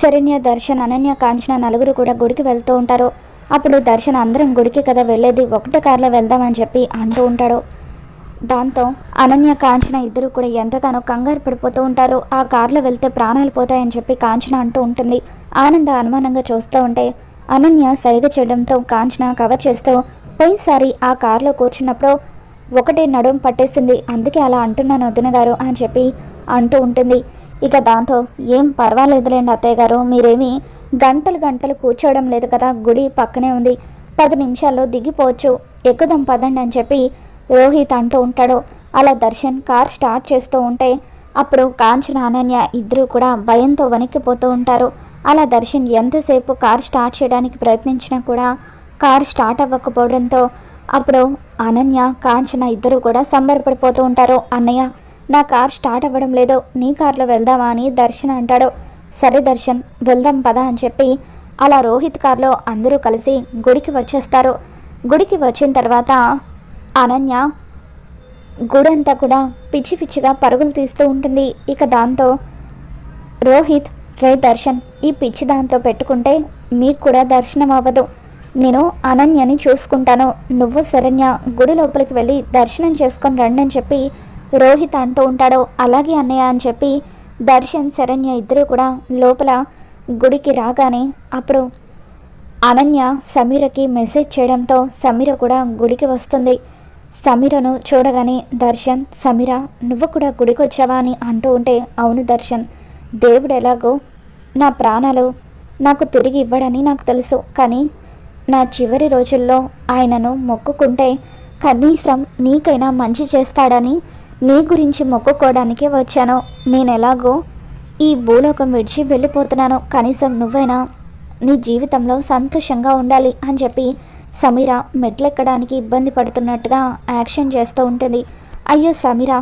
శరణ్య దర్శన్ అనన్య కాంచన నలుగురు కూడా గుడికి వెళ్తూ ఉంటారు. అప్పుడు దర్శన్ అందరం గుడికి కదా వెళ్ళేది ఒకటే కారులో వెళ్దామని చెప్పి అంటూ ఉంటాడు. దాంతో అనన్య కాంచన ఇద్దరు కూడా ఎంతగానో కంగారు పడిపోతూ ఉంటారు. ఆ కారులో వెళ్తే ప్రాణాలు పోతాయని చెప్పి కాంచన అంటూ ఉంటుంది. ఆనంద అనుమానంగా చూస్తూ ఉంటే అనన్య సైగ చేయడంతో కాంచన కవర్ చేస్తూ పోయినసారి ఆ కారులో కూర్చున్నప్పుడు ఒకటే నడుం పట్టేసింది అందుకే అలా అంటున్నాను వదిన గారు అని చెప్పి అంటూ ఉంటుంది. ఇక దాంతో ఏం పర్వాలేదులేండి అత్తయ్య గారు మీరేమీ గంటలు గంటలు కూర్చోవడం లేదు కదా గుడి పక్కనే ఉంది. పది నిమిషాల్లో దిగిపోవచ్చు. ఎక్కుదాం పదండి అని చెప్పి రోహిత్ అంటూ ఉంటాడు. అలా దర్శన్ కార్ స్టార్ట్ చేస్తూ ఉంటే అప్పుడు కాంచన అనన్య ఇద్దరు కూడా భయంతో వణికిపోతూ ఉంటారు. అలా దర్శన్ ఎంతసేపు కార్ స్టార్ట్ చేయడానికి ప్రయత్నించినా కూడా కార్ స్టార్ట్ అవ్వకపోవడంతో అప్పుడు అనన్య కాంచన ఇద్దరు కూడా సంబరపడిపోతూ ఉంటారు. అన్నయ్య నా కార్ స్టార్ట్ అవ్వడం లేదు. నీ కార్లో వెళ్దామా అని దర్శన్ అంటాడు. సరే దర్శన్ వెళ్దాం పదా అని చెప్పి అలా రోహిత్ కార్లో అందరూ కలిసి గుడికి వచ్చేస్తారు. గుడికి వచ్చిన తర్వాత అనన్య గుడంతా కూడా పిచ్చి పిచ్చిగా పరుగులు తీస్తూ ఉంటుంది. ఇక దాంతో రోహిత్ రే దర్శన్ ఈ పిచ్చి దాంతో పెట్టుకుంటే మీకు కూడా దర్శనం అవ్వదు. నేను అనన్యని చూసుకుంటాను. నువ్వు శరణ్య గుడి లోపలికి వెళ్ళి దర్శనం చేసుకొని రండి అని చెప్పి రోహిత్ అంటూ ఉంటాడో. అలాగే అన్నయ్య అని చెప్పి దర్శన్ శరణ్య ఇద్దరు కూడా లోపల గుడికి రాగానే అప్పుడు అనన్య సమీరకి మెసేజ్ చేయడంతో సమీర కూడా గుడికి వస్తుంది. సమీరను చూడగానే దర్శన్ సమీర నువ్వు కూడా గుడికి వచ్చావా అని అంటూ ఉంటే అవును దర్శన్ దేవుడు ఎలాగో నా ప్రాణాలు నాకు తిరిగి ఇవ్వడని నాకు తెలుసు. కానీ నా చివరి రోజుల్లో ఆయనను మొక్కుకుంటే కనీసం నీకైనా మంచి చేస్తాడని నీ గురించి మొక్కుకోవడానికే వచ్చాను. నేను ఎలాగో ఈ భూలోకం విడిచి వెళ్ళిపోతున్నాను. కనీసం నువ్వైనా నీ జీవితంలో సంతోషంగా ఉండాలి అని చెప్పి సమీర మెట్లెక్కడానికి ఇబ్బంది పడుతున్నట్టుగా యాక్షన్ చేస్తూ ఉంటుంది. అయ్యో సమీర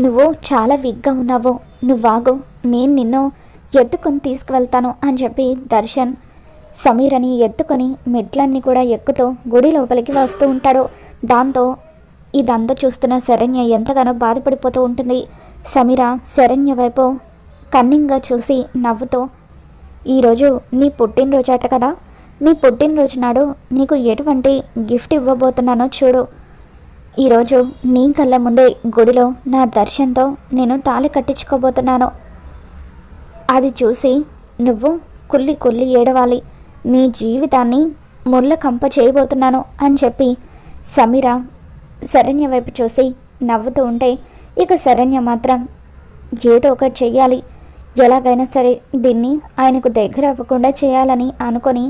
నువ్వు చాలా విగ్గా ఉన్నావు. నువ్వాగు నేను నిన్ను ఎత్తుకొని తీసుకువెళ్తాను అని చెప్పి దర్శన్ సమీరని ఎత్తుకొని మెట్లన్నీ కూడా ఎక్కుతూ గుడి లోపలికి వస్తూ ఉంటాడు. దాంతో ఇదంతా చూస్తున్న శరణ్య ఎంతగానో బాధపడిపోతూ ఉంటుంది. సమీర శరణ్య వైపు కన్నింగ్గా చూసి నవ్వుతూ ఈరోజు నీ పుట్టినరోజు అట కదా? నీ పుట్టినరోజు నాడు నీకు ఎటువంటి గిఫ్ట్ ఇవ్వబోతున్నానో చూడు. ఈరోజు నీ కళ్ళ ముందే గుడిలో నా దర్శనంతో నేను తాళి కట్టించుకోబోతున్నాను. అది చూసి నువ్వు కుల్లి కుల్లి ఏడవాలి. నీ జీవితాన్ని ముళ్ళ కంప చేయబోతున్నాను అని చెప్పి సమీర శరణ్య వైపు చూసి నవ్వుతూ ఉంటే ఇక శరణ్య మాత్రం ఏదో ఒకటి చెయ్యాలి. ఎలాగైనా సరే దీన్ని ఆయనకు దగ్గర అవ్వకుండా చేయాలని అనుకొని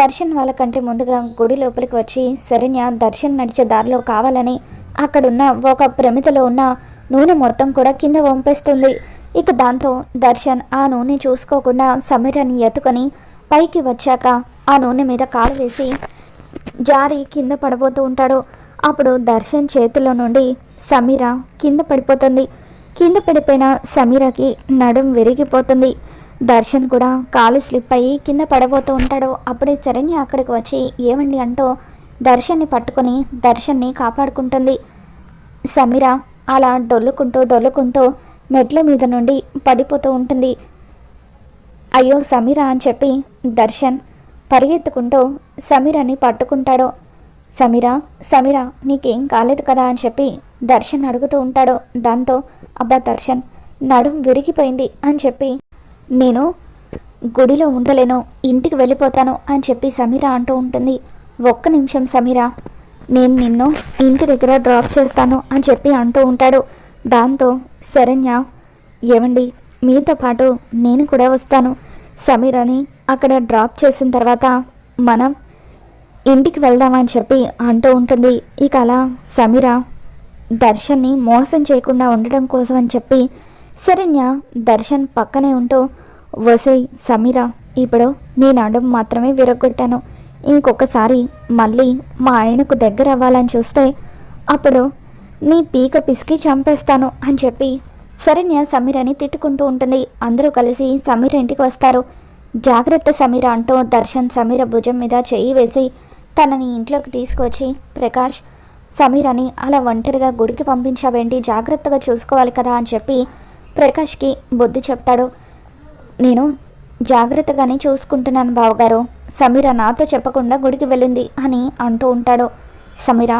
దర్శన్ వాళ్ళకంటే ముందుగా గుడి లోపలికి వచ్చి శరణ్య దర్శన్ నడిచే దారిలో కావాలని అక్కడున్న ఒక ప్రమితలో ఉన్న నూనె మొత్తం కూడా కింద వంపేస్తుంది. ఇక దాంతో దర్శన్ ఆ నూనె చూసుకోకుండా సమీరాన్ని ఎత్తుకొని పైకి వచ్చాక ఆ నూనె మీద కాలు వేసి జారి కింద పడబోతూ ఉంటాడు. అప్పుడు దర్శన్ చేతిలో నుండి సమీర కింద పడిపోతుంది. కింద పడిపోయిన సమీరకి నడుం విరిగిపోతుంది. దర్శన్ కూడా కాలు స్లిప్ అయ్యి కింద పడబోతూ ఉంటాడు. అప్పుడే శరణ్య అక్కడికి వచ్చి ఏమండి? అంటూ దర్శన్ని పట్టుకొని దర్శన్ని కాపాడుకుంటుంది. సమీర అలా డొల్లుకుంటూ డొల్లుకుంటూ మెట్ల మీద నుండి పడిపోతూ ఉంటుంది. అయ్యో సమీర అని చెప్పి దర్శన్ పరిగెత్తుకుంటూ సమీరని పట్టుకుంటాడు. సమీరా సమీరా నీకేం కాలేదు కదా అని చెప్పి దర్శన్ అడుగుతూ ఉంటాడో. దాంతో అబ్బా దర్శన్ నడుం విరిగిపోయింది అని చెప్పి నేను గుడిలో ఉండలేను ఇంటికి వెళ్ళిపోతాను అని చెప్పి సమీర అంటూ ఉంటుంది. ఒక్క నిమిషం సమీరా నేను నిన్ను ఇంటి దగ్గర డ్రాప్ చేస్తాను అని చెప్పి అంటూ ఉంటాడు. దాంతో శరణ్య ఏమండి మీతో పాటు నేను కూడా వస్తాను. సమీరని అక్కడ డ్రాప్ చేసిన తర్వాత మనం ఇంటికి వెళ్దామని చెప్పి అంటూ ఉంటుంది. ఇక అలా సమీర దర్శన్ని మోసం చేయకుండా ఉండడం కోసం అని చెప్పి శరణ్య దర్శన్ పక్కనే ఉంటూ వసే సమీర ఇప్పుడు నీ నడుం మాత్రమే విరగొట్టాను ఇంకొకసారి మళ్ళీ మా ఆయనకు దగ్గర అవ్వాలని చూస్తే అప్పుడు నీ పీక పిసికి చంపేస్తాను అని చెప్పి శరణ్య సమీరని తిట్టుకుంటూ ఉంటుంది. అందరూ కలిసి సమీర ఇంటికి వస్తారు. జాగ్రత్త సమీర అంటూ దర్శన్ సమీర భుజం మీద చెయ్యి వేసి తనని ఇంట్లోకి తీసుకొచ్చి ప్రకాష్ సమీరని అలా ఒంటరిగా గుడికి పంపించావేంటి? జాగ్రత్తగా చూసుకోవాలి కదా అని చెప్పి ప్రకాష్కి బుద్ధి చెప్తాడు. నేను జాగ్రత్తగానే చూసుకుంటున్నాను బావగారు. సమీర నాతో చెప్పకుండా గుడికి వెళ్ళింది అని అంటూ ఉంటాడు. సమీర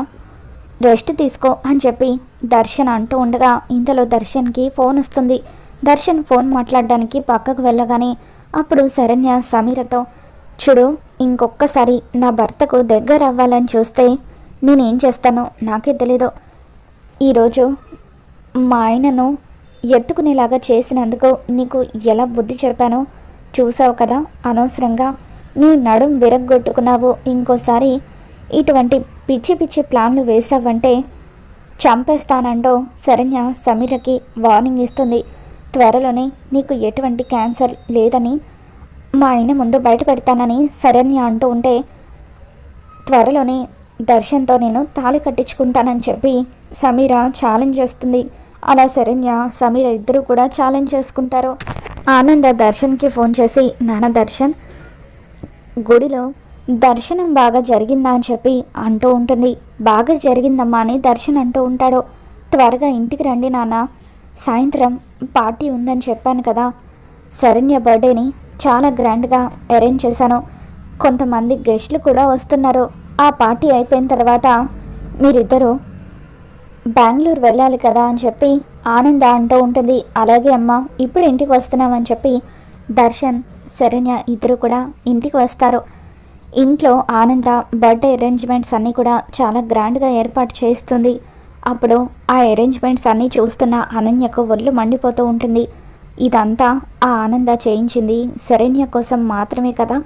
రెస్ట్ తీసుకో అని చెప్పి దర్శన్ అంటూ ఉండగా ఇంతలో దర్శన్కి ఫోన్ వస్తుంది. దర్శన్ ఫోన్ మాట్లాడడానికి పక్కకు వెళ్ళగానే అప్పుడు శరణ్య సమీరతో చూడు ఇంకొక్కసారి నా భర్తకు దగ్గర అవ్వాలని చూస్తే నేనేం చేస్తానో నాకే తెలీదు. ఈరోజు మా ఆయనను ఎత్తుకునేలాగా చేసినందుకు నీకు ఎలా బుద్ధి చెప్పానో చూసావు కదా అనవసరంగా. నీ నడుం విరగ్గొట్టుకున్నావు. ఇంకోసారి ఇటువంటి పిచ్చి పిచ్చి ప్లాన్లు వేసావంటే చంపేస్తానంటూ శరణ్య సమీరకి వార్నింగ్ ఇస్తుంది. త్వరలోనే నీకు ఎటువంటి క్యాన్సర్ లేదని మా ఆయన ముందు బయట పెడతానని శరణ్య అంటూ ఉంటే త్వరలోనే దర్శన్తో నేను తాళి కట్టించుకుంటానని చెప్పి సమీర ఛాలెంజ్ చేస్తుంది. అలా శరణ్య సమీర ఇద్దరు కూడా ఛాలెంజ్ చేసుకుంటారు. ఆనంద దర్శన్కి ఫోన్ చేసి నాన్న దర్శన్ గుడిలో దర్శనం బాగా జరిగిందా? అని చెప్పి అంటూ ఉంటుంది. బాగా జరిగిందమ్మా అని దర్శన్ అంటూ ఉంటాడు. త్వరగా ఇంటికి రండి నాన్న. సాయంత్రం పార్టీ ఉందని చెప్పాను కదా. శరణ్య బర్త్డేని చాలా గ్రాండ్గా అరేంజ్ చేశాను. కొంతమంది గెస్ట్లు కూడా వస్తున్నారు. ఆ పార్టీ అయిపోయిన తర్వాత మీరిద్దరూ బెంగళూరు వెళ్ళాలి కదా అని చెప్పి ఆనంద అంటూ ఉంటుంది. అలాగే అమ్మ ఇప్పుడు ఇంటికి వస్తున్నామని చెప్పి దర్శన్ శరణ్య ఇద్దరు కూడా ఇంటికి వస్తారు. ఇంట్లో ఆనంద బర్త్డే అరేంజ్మెంట్స్ అన్నీ కూడా చాలా గ్రాండ్గా ఏర్పాటు చేస్తుంది. అప్పుడు ఆ అరేంజ్మెంట్స్ అన్నీ చూస్తున్న అనన్యకు ఒళ్ళు మండిపోతూ ఉంటుంది. ఇదంతా ఆ ఆనంద చేయించింది శరణ్య కోసం మాత్రమే కదా.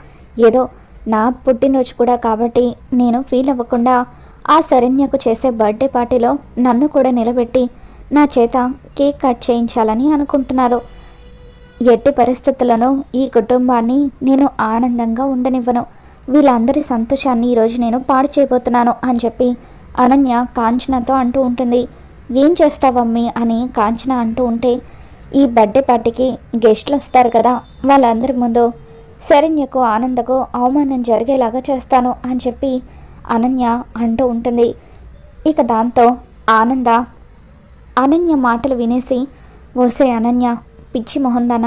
ఏదో నా పుట్టినరోజు కూడా కాబట్టి నేను ఫీల్ అవ్వకుండా ఆ శరణ్యకు చేసే బర్త్డే పార్టీలో నన్ను కూడా నిలబెట్టి నా చేత కేక్ కట్ చేయించాలని అనుకుంటున్నారు. ఎట్టి పరిస్థితులను ఈ కుటుంబాన్ని నేను ఆనందంగా ఉండనివ్వను. వీళ్ళందరి సంతోషాన్ని ఈరోజు నేను పాడు చేయబోతున్నాను అని చెప్పి అనన్య కాంచనతో అంటూ ఉంటుంది. ఏం చేస్తావమ్మి? అని కాంచన అంటూ ఉంటే ఈ బర్త్డే పార్టీకి గెస్ట్లు వస్తారు కదా వాళ్ళందరి ముందు శరణ్యకు ఆనందకు అవమానం జరిగేలాగా చేస్తాను అని చెప్పి అనన్య అంటూ ఉంటుంది. ఇక దాంతో ఆనంద అనన్య మాటలు వినేసి ఓసే అనన్య పిచ్చి మొహందాన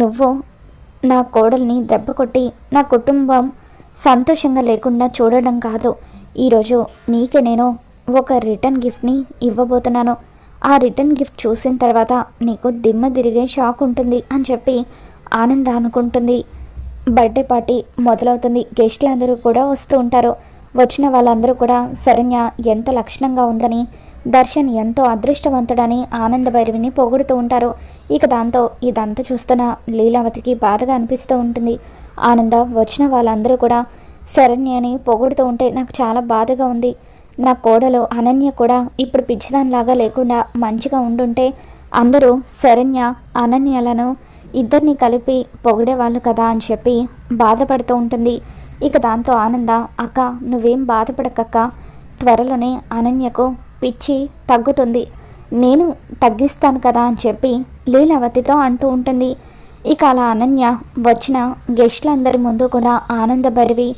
నువ్వు నా కోడల్ని దెబ్బ కొట్టి నా కుటుంబం సంతోషంగా లేకుండా చూడడం కాదు. ఈరోజు నీకే నేను ఒక రిటర్న్ గిఫ్ట్ని ఇవ్వబోతున్నాను. ఆ రిటర్న్ గిఫ్ట్ చూసిన తర్వాత నీకు దిమ్మ తిరిగే షాక్ ఉంటుంది అని చెప్పి ఆనంద అనుకుంటుంది. బర్త్డే పార్టీ మొదలవుతుంది. గెస్ట్లు అందరూ కూడా వస్తూ ఉంటారు. వచ్చిన వాళ్ళందరూ కూడా శరణ్య ఎంత లక్షణంగా ఉందని దర్శన్ ఎంతో అదృష్టవంతుడని ఆనంద భైరవిని పొగుడుతూ ఉంటారు. ఇక దాంతో ఇదంతా చూస్తున్న లీలావతికి బాధగా అనిపిస్తూ ఉంటుంది. ఆనంద వచ్చిన వాళ్ళందరూ కూడా శరణ్యని పొగుడుతూ ఉంటే నాకు చాలా బాధగా ఉంది. నా కోడలు అనన్య కూడా ఇప్పుడు పిచ్చిదానిలాగా లేకుండా మంచిగా ఉండుంటే అందరూ శరణ్య అనన్యలను ఇద్దరిని కలిపి పొగిడేవాళ్ళు కదా అని చెప్పి బాధపడుతూ ఉంటుంది. ఇక దాంతో ఆనంద అక్క నువ్వేం బాధపడకక్క. త్వరలోనే అనన్యకు పిచ్చి తగ్గుతుంది. నేను తగ్గిస్తాను కదా అని చెప్పి లీలావతితో అంటూ ఉంటుంది. ఇక అలా అనన్య వచ్చిన గెస్ట్లందరి ముందు కూడా ఆనందభరివి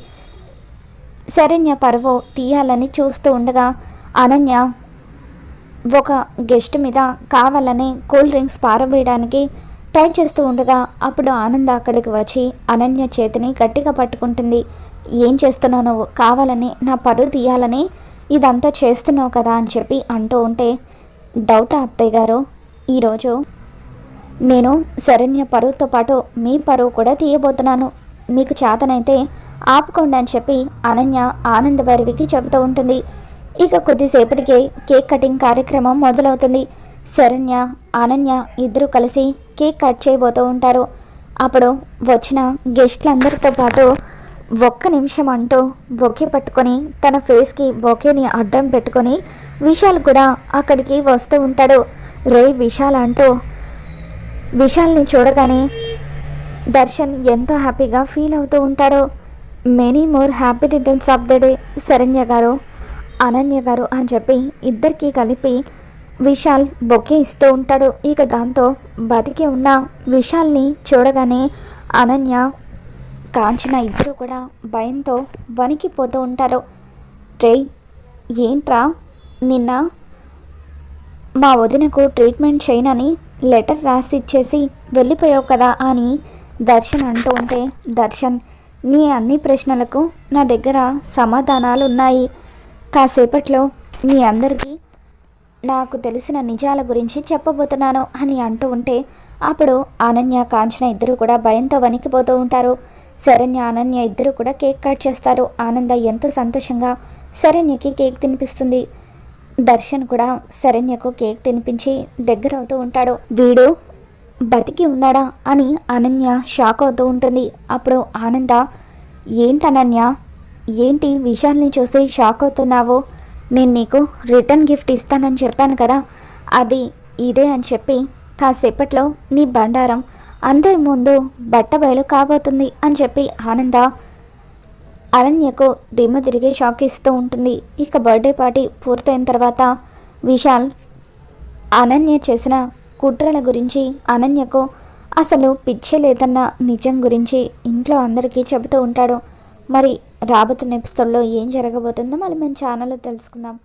శరణ్య పరువు తీయాలని చూస్తూ ఉండగా అనన్య ఒక గెస్ట్ మీద కావాలని కూల్ డ్రింక్స్ పారవేయడానికి ట్రై చేస్తూ ఉండగా అప్పుడు ఆనంద అక్కడికి వచ్చి అనన్య చేతిని గట్టిగా పట్టుకుంటుంది. ఏం చేస్తున్నావు నువ్వు? కావాలని నా పరువు తీయాలని ఇదంతా చేస్తున్నావు కదా అని చెప్పి అంటూ ఉంటే డౌట్ అత్తయ్య గారు? ఈరోజు నేను శరణ్య పరువుతో పాటు మీ పరువు కూడా తీయబోతున్నాను. మీకు చేతనైతే ఆపుకోండి అని చెప్పి అనన్య ఆనందభైరవికి చెబుతూ ఉంటుంది. ఇక కొద్దిసేపటికే కేక్ కటింగ్ కార్యక్రమం మొదలవుతుంది. శరణ్య అనన్య ఇద్దరు కలిసి కేక్ కట్ చేయబోతూ ఉంటారు. అప్పుడు వచ్చిన గెస్ట్లందరితో పాటు ఒక్క నిమిషం అంటూ బొకే పట్టుకొని తన ఫేస్కి బొకేని అడ్డం పెట్టుకొని విశాల్ కూడా అక్కడికి వస్తూ ఉంటాడు. రే విశాల్ అంటూ విశాల్ని చూడగానే దర్శన్ ఎంతో హ్యాపీగా ఫీల్ అవుతూ ఉంటాడు. Many more happy returns of the day Saranya గారు అనన్య గారు అని చెప్పి ఇద్దరికీ కలిపి విశాల్ బొకే ఇస్తూ ఉంటాడు. ఇక దాంతో బతికి ఉన్న విశాల్ని చూడగానే అనన్య కాంచన ఇద్దరు కూడా భయంతో వణికిపోతూ ఉంటారు. రే ఏంట్రా నిన్న మా వదినకు ట్రీట్మెంట్ చేయనని లెటర్ రాసి ఇచ్చేసి వెళ్ళిపోయావు కదా అని దర్శన్ అంటూ ఉంటే దర్శన్ నీ అన్ని ప్రశ్నలకు నా దగ్గర సమాధానాలు ఉన్నాయి కాసేపట్లో మీ అందరికీ నాకు తెలిసిన నిజాల గురించి చెప్పబోతున్నాను అని అంటూ ఉంటే అప్పుడు అనన్య కాంచన ఇద్దరు కూడా భయంతో వణికిపోతూ ఉంటారు. శరణ్య అనన్య ఇద్దరు కూడా కేక్ కట్ చేస్తారు. ఆనంద ఎంతో సంతోషంగా శరణ్యకి కేక్ తినిపిస్తుంది. దర్శన్ కూడా శరణ్యకు కేక్ తినిపించి దగ్గర అవుతూ ఉంటాడు. వీడు బతికి ఉన్నాడా అని అనన్య షాక్ అవుతూ ఉంటుంది. అప్పుడు ఆనంద ఏంటి అనన్య? ఏంటి విషయాల్ని చూసి షాక్ అవుతున్నావు? నేను నీకు రిటర్న్ గిఫ్ట్ ఇస్తానని చెప్పాను కదా. అది ఇదే అని చెప్పి కాసేపట్లో నీ బండారం అందరి ముందు బట్టబయలు కాబోతుంది అని చెప్పి ఆనంద అనన్యకు దిమ్మ తిరిగి షాక్ ఇస్తూ ఉంటుంది. ఇక బర్త్డే పార్టీ పూర్తయిన తర్వాత విశాల్ అనన్య చేసిన కుట్రల గురించి అనన్యకు అసలు పిచ్చే లేదన్న నిజం గురించి ఇంట్లో అందరికీ చెబుతూ ఉంటాడు. మరి రాబోతున్న ఎపిసోడ్లో ఏం జరగబోతుందో మళ్ళీ మేము ఛానల్లో తెలుసుకుందాం.